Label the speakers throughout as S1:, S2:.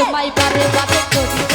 S1: তোমায় বারে বারে করি।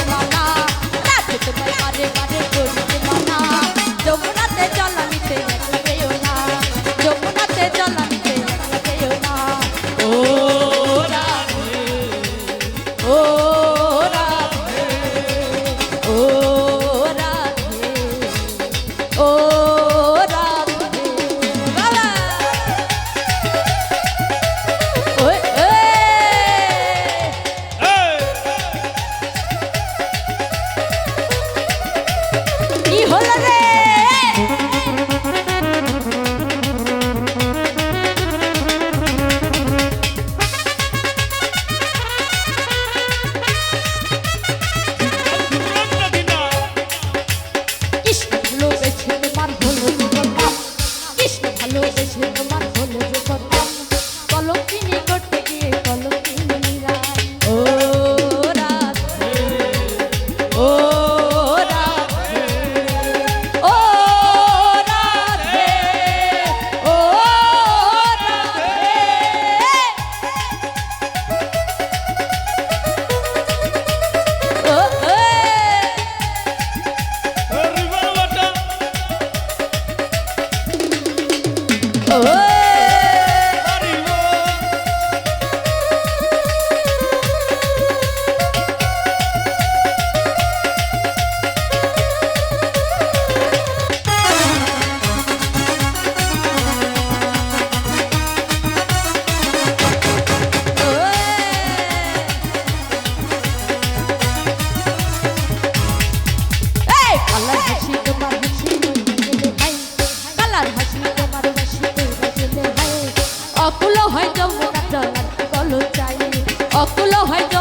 S1: অকুল হয়তো